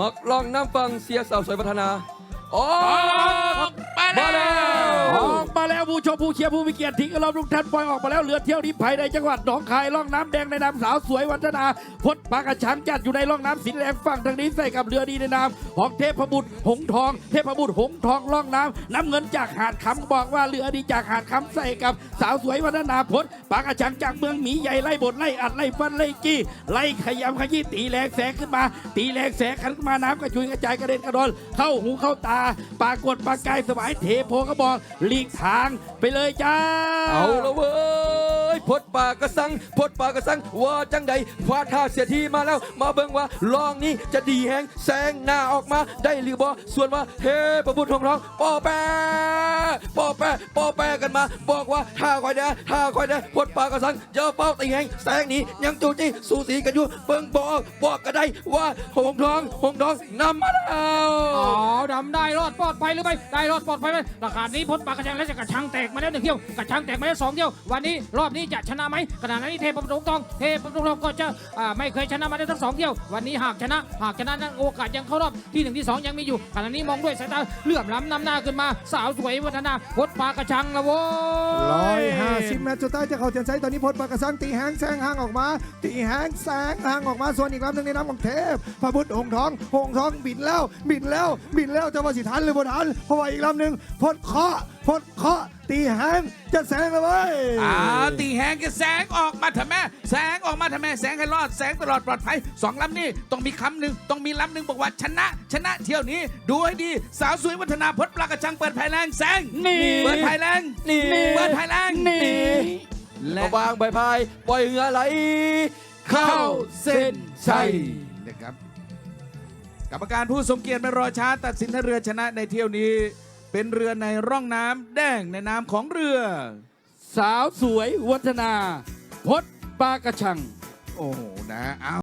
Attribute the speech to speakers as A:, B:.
A: มักลองน้ำฟังเสียสาวสวยพัฒนา อ๋อ
B: ชมผู้เชียร์ผู้มีเกียรติทิ้งเราทุกท่านปล่อยออกมาแล้วเรือเที่ยวนี้ภายในจังหวัดหนองคายล่องน้ำแดงในนามสาวสวยวัฒนาพดปากกระชังจัดอยู่ในล่องน้ำสีแดงฝั่งทางนี้ใส่กับเรือดีในนามของเทพบุตรหงทอง เทพบุตรหงทองล่องน้ำน้ำเงินจากหาดคำบอกว่าเรือดีจากหาดคำใส่กับสาวสวยวัฒนาพดปากกระชังจากเมืองหมีใหญ่ไล่บดไล่อัดไล่ฟันไล่จี้ไล่ขยำขยี้ตีแหลกแสงขึ้นมา ตีแหลกแสงขันขึ้นมาน้ำกระจุยกระจายกระเด็นกระดอนเข้าหูเข้าตา ปากฏปากกายสวายเทโพก็บอกหลีกทาง ไปเลยจ้า
A: เอาละเว้ยพดปากกระสังพดปากกระสังว่าจังใดฟาดท่าเสียทีมาแล้ว มาเบิ่งว่าลองนี้จะดีแหงแสงหน้าออกมาได้หรือบ่ส่วนว่าเฮ้ประบุทองร้องปอแปะปอแปะปอแปะกันมา บอกว่าท่าคอยเด้ท่าคอยเด้พดปากกระสังเจอเป้าตีแหงแสงนี้ยังจูจี้สูสีกันอยู่เบิ่งบอกบอกก็ได้ว่าหงทองหงทองนำมาแล้วำ
C: ได้รอดปลอดภัยหรือไม่ได้รอดปลอดภัยไหมราคานี้พ้นปากกระชังและจะกระชังแตกมาแล้วหนึ่งเที่ยวกระชังแตกมาแล้วสองเที่ยววันนี้รอบนี้จะชนะไหมขณะนี้เทพประตูทองเทพประตูทองก็จะไม่เคยชนะมาได้ทั้งสองเที่ยววันนี้หากชนะหากชนะนั้นโอกาสยังเข้ารอบที่หนึ่งที่สองยังมีอยู่ขณะนี้มองด้วยสายตาเลื่อมล้ำนำหน้าขึ้นมา สาวสวยวัฒนาพ้นปากกระชังละโว้
D: ร้อ
C: ย
D: ห้าสิบเมตรสุดท้ายจะเข้าเทียนไซตอนนี้พลปากกระสังตีแหงแซงห่างออกมา ตีแหงแซงห่างออกมาส่วนอีกลำหนึ่งในน้ำของเทพพระบุตรหงส์ทองหงส์ทองบินแล้วบินแล้วบินแล้วจะว่าสิทันหรือบนทันเพราะว่าอีกลำหนึ่งพลเคาะพลเคาะตีแหงจะแซงแล้วเว้ย
E: อ่าตีแหงแกแสงออกมาทำไมแสงออกมาทำไมแสงให้รอดแสงตลอดปลอดภัยสองลำนี่ต้องมีคำหนึ่งต้องมีลำหนึ่งบอกว่าชนะ ชนะเที่ยวนี้ดูให้ดีสาวสวยวัฒนาพดปลากระชังเปิดภายแรงแสง
C: นี่
E: เปิดภายแรง
A: นี่
E: เปิดภายแรง
C: นี่
E: และ
A: ระวางใบพายปล่อยเหงื่อไหลเข้า
E: เข้า
A: เส้นชัย
E: นะครับ กรรมการผู้ทรงเกียรติไม่รอช้าตัดสินให้เรือชนะในเที่ยวนี้ เป็นเรือในร่องน้ำแดงในนามของเรือ
B: สาวสวยวัฒนาพดปากกระชัง
E: โอ้โหนะเอา